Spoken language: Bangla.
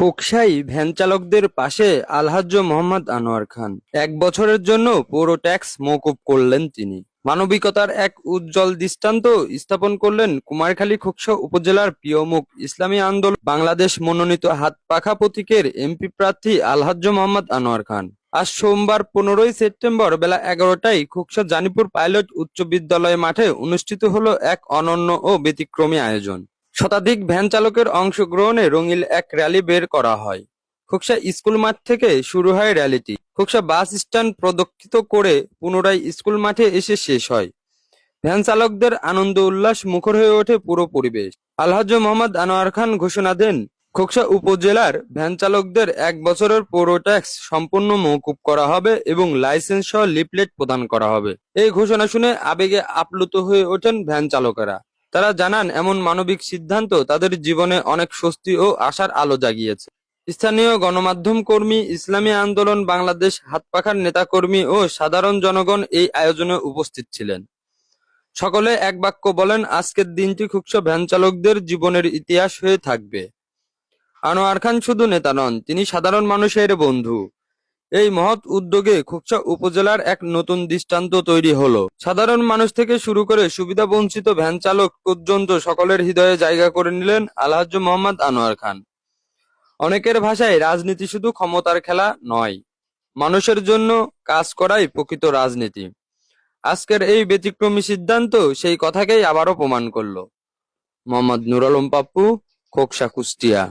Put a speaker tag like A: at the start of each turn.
A: খোকসাই ভ্যান চালকদের পাশে আলহাজ্জ মোহাম্মদ আনোয়ার খান। এক বছরের জন্য পৌর ট্যাক্স মওকুফ করলেন তিনি। মানবিকতার এক উজ্জ্বল দৃষ্টান্ত স্থাপন করলেন কুমারখালী খোকসা উপজেলার প্রিয় মুখ ইসলামী আন্দোলন। বাংলাদেশ মনোনীত হাত পাখা প্রতীকের এমপি প্রার্থী আলহাজ্জ মোহাম্মদ আনোয়ার খান। আজ সোমবার পনেরোই সেপ্টেম্বর বেলা এগারোটায় খোকসা জানিপুর পাইলট উচ্চ বিদ্যালয় মাঠে অনুষ্ঠিত হলো এক অনন্য ও ব্যতিক্রমী আয়োজন। শতাধিক ভ্যান চালকের অংশগ্রহণে রঙিল এক র্যালি বের করা হয়। খোকসা স্কুল মাঠ থেকে শুরু হয় র্যালিটি। খোকসা বাস স্ট্যান্ড প্রদক্ষিত করে পুনরায় স্কুল মাঠে এসে শেষ হয়। ভ্যান চালকদের আনন্দ উল্লাস মুখর হয়ে ওঠে পুরো পরিবেশ। আলহাজ মোহাম্মদ আনোয়ার খান ঘোষণা দেন, খোকসা উপজেলার ভ্যান চালকদের এক বছরের পৌর ট্যাক্স সম্পূর্ণ মওকুফ করা হবে এবং লাইসেন্স সহ লিফলেট প্রদান করা হবে। এই ঘোষণা শুনে আবেগে আপ্লুত হয়ে ওঠেন ভ্যান চালকেরা। তারা জানান, এমন মানবিক সিদ্ধান্ত তাদের জীবনে অনেক স্বস্তি ও আশার আলো জাগিয়েছে। স্থানীয় গণমাধ্যম কর্মী, ইসলামী আন্দোলন, বাংলাদেশ হাতপাখার নেতাকর্মী ও সাধারণ জনগণ এই আয়োজনে উপস্থিত ছিলেন। সকলে এক বাক্য বলেন, আজকের দিনটি খুকসা ভ্যান চালকদের জীবনের ইতিহাস হয়ে থাকবে। আনোয়ার খান শুধু নেতা নন, তিনি সাধারণ মানুষের বন্ধু। এই মহৎ উদ্যোগে খুকসা উপজেলার এক নতুন দৃষ্টান্ত তৈরি হলো। সাধারণ মানুষ থেকে শুরু করে সুবিধা বঞ্চিত ভ্যান চালক পর্যন্ত সকলের হৃদয়ে জায়গা করে নিলেন আলহাজ্জ মোহাম্মদ আনোয়ার খান। অনেকের ভাষায় রাজনীতি শুধু ক্ষমতার খেলা নয়, মানুষের জন্য কাজ করাই প্রকৃত রাজনীতি। আজকের এই ব্যতিক্রমী সিদ্ধান্ত সেই কথাকেই আবারও প্রমাণ করল। মোহাম্মদ নুর আলম পাপ্পু খোকসা কুষ্টিয়া।